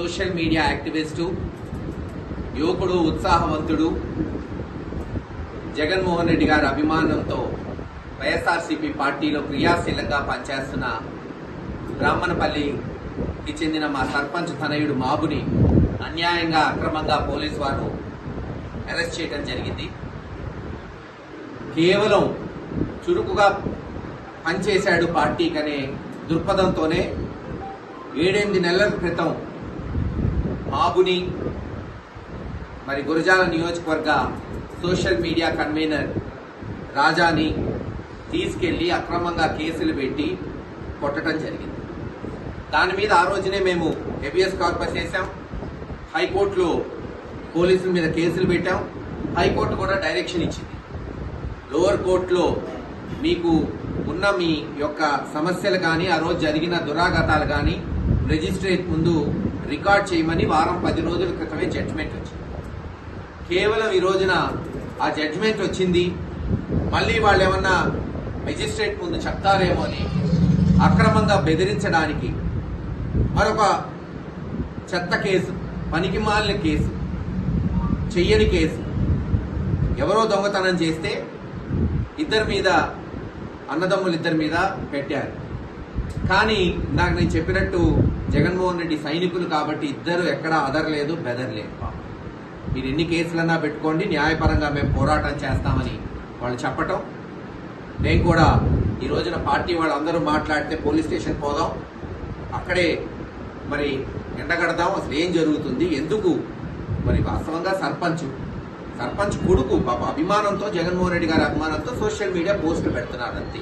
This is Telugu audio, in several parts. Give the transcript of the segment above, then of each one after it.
సోషల్ మీడియా యాక్టివిస్టు యువకుడు ఉత్సాహవంతుడు జగన్మోహన్ రెడ్డి గారి అభిమానంతో వైఎస్ఆర్సీపీ పార్టీలో క్రియాశీలంగా పనిచేస్తున్న బ్రాహ్మణపల్లికి చెందిన మా సర్పంచ్ తనయుడు మాబుని అన్యాయంగా అక్రమంగా పోలీసు వారు అరెస్ట్ చేయడం జరిగింది. కేవలం చురుకుగా పనిచేశాడు పార్టీకనే దృక్పథంతోనే ఏడెనిమిది నెలల క్రితం ఆబుని మరి గురజాల నియోజకవర్గ సోషల్ మీడియా కన్వీనర్ రాజాని తీసుకెళ్ళి అక్రమంగా కేసులు పెట్టి కొట్టడం జరిగింది. దాని మీద ఆ రోజునే మేము హెబియస్ కార్పస్ చేశాం హైకోర్టులో పోలీసుల మీద కేసులు పెట్టాం. హైకోర్టు కూడా డైరెక్షన్ ఇచ్చింది. లోవర్ కోర్టులో మీకు ఉన్న మీ యొక్క సమస్యలు కానీ ఆ రోజు జరిగిన దురాఘాతాలు కానీ రిజిస్ట్రేట్ ముందు రికార్డ్ చేయమని వారం పది రోజుల క్రితమే జడ్జ్మెంట్ వచ్చింది. కేవలం ఈ రోజున ఆ జడ్జ్మెంట్ వచ్చింది. మళ్ళీ వాళ్ళు ఏమన్నా మెజిస్ట్రేట్ ముందు చెప్తారేమో అని అక్రమంగా బెదిరించడానికి మరొక చెత్త కేసు పనికిమాలిన కేసు చెయ్యని కేసు ఎవరో దొంగతనం చేస్తే ఇద్దరి మీద అన్నదమ్ములు ఇద్దరి మీద పెట్టారు. కానీ నాకు నేను చెప్పినట్టు జగన్మోహన్ రెడ్డి సైనికులు కాబట్టి ఇద్దరు ఎక్కడ అదరలేదు బెదరలేదు పాపం. మీరు ఎన్ని కేసులన్నా పెట్టుకోండి న్యాయపరంగా మేము పోరాటం చేస్తామని వాళ్ళు చెప్పటం. నేను కూడా ఈ రోజున పార్టీ వాళ్ళందరూ మాట్లాడితే పోలీస్ స్టేషన్ పోదాం. అక్కడే మరి ఎండగడదాం అసలు ఏం జరుగుతుంది ఎందుకు? మరి వాస్తవంగా సర్పంచ్ సర్పంచ్ కొడుకు పాప అభిమానంతో జగన్మోహన్ రెడ్డి గారి అభిమానంతో సోషల్ మీడియా పోస్టులు పెడుతున్నారు అంతే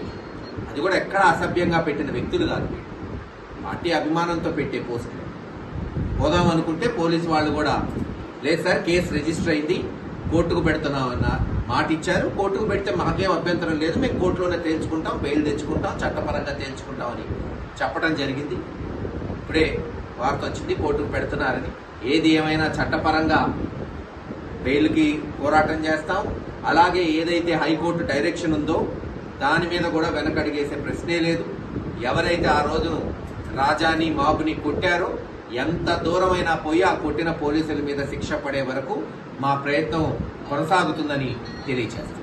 అది కూడా ఎక్కడ అసభ్యంగా పెట్టిన వ్యక్తులు కాదు. పార్టీ అభిమానంతో పెట్టే పోస్టులు పోదాం అనుకుంటే పోలీసు వాళ్ళు కూడా లేదు సార్ కేసు రిజిస్టర్ అయింది కోర్టుకు పెడుతున్నామన్న మాట ఇచ్చారు. కోర్టుకు పెడితే మాకేం అభ్యంతరం లేదు. మేము కోర్టులోనే తేల్చుకుంటాం బెయిల్ తెచ్చుకుంటాం చట్టపరంగా తేల్చుకుంటామని చెప్పడం జరిగింది. ఇప్పుడే వార్త వచ్చింది కోర్టుకు పెడుతున్నారని. ఏది ఏమైనా చట్టపరంగా బెయిల్కి పోరాటం చేస్తాం. అలాగే ఏదైతే హైకోర్టు డైరెక్షన్ ఉందో దాని మీద కూడా వెనకడిగేసే ప్రశ్నే లేదు. ఎవరైతే ఆ రోజు రాజాని మాబుని కొట్టారో ఎంత దూరమైనా పోయి ఆ కొట్టిన పోలీసుల మీద శిక్ష పడే వరకు మా ప్రయత్నం కొనసాగుతుందని తెలియచేస్తారు